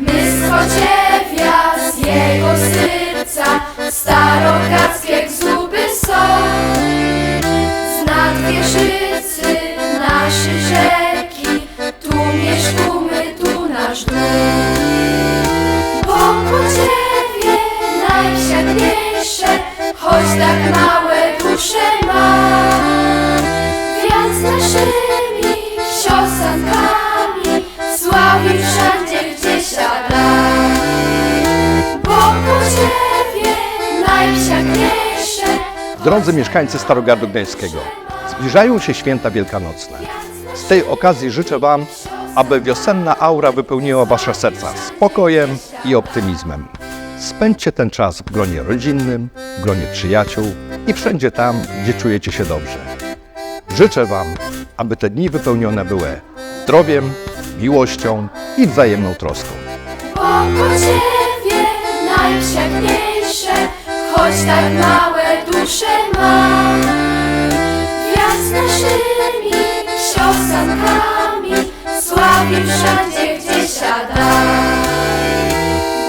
Myschodziewia z jego serca Starogackie gzuby są. Z nadwieżycy nasze rzeki Tu mieszkamy, tu nasz dom Bo podziewie najsiadniejsze Choć tak małe dusze ma Więc naszymi siosankami Sławi wszędzie, gdzie siada Bo podziewie najsiadniejsze Drodzy mieszkańcy Starogardu Gdańskiego, zbliżają się święta wielkanocne. Z tej okazji życzę Wam, aby wiosenna aura wypełniła Wasze serca spokojem i optymizmem. Spędźcie ten czas w gronie rodzinnym, w gronie przyjaciół i wszędzie tam, gdzie czujecie się dobrze. Życzę Wam, aby te dni wypełnione były zdrowiem, miłością i wzajemną troską. Bo podziewie najsiadniejsze Choć tak małe dusze ma Więc naszymi siosankami Sławi wszędzie, gdzie siada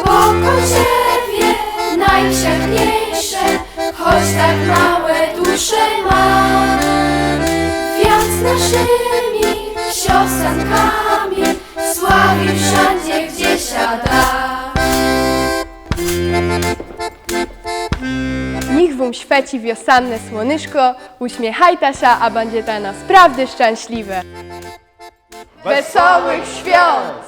Bo podziewie najsiadniejsze Choć tak małe dusze ma Więc naszymi siosankami Sławi wszędzie, gdzie siada Niech wam świeci wiosenne słonyszko, uśmiechajta się, a będzie to naprawdę szczęśliwe. Wesołych świąt!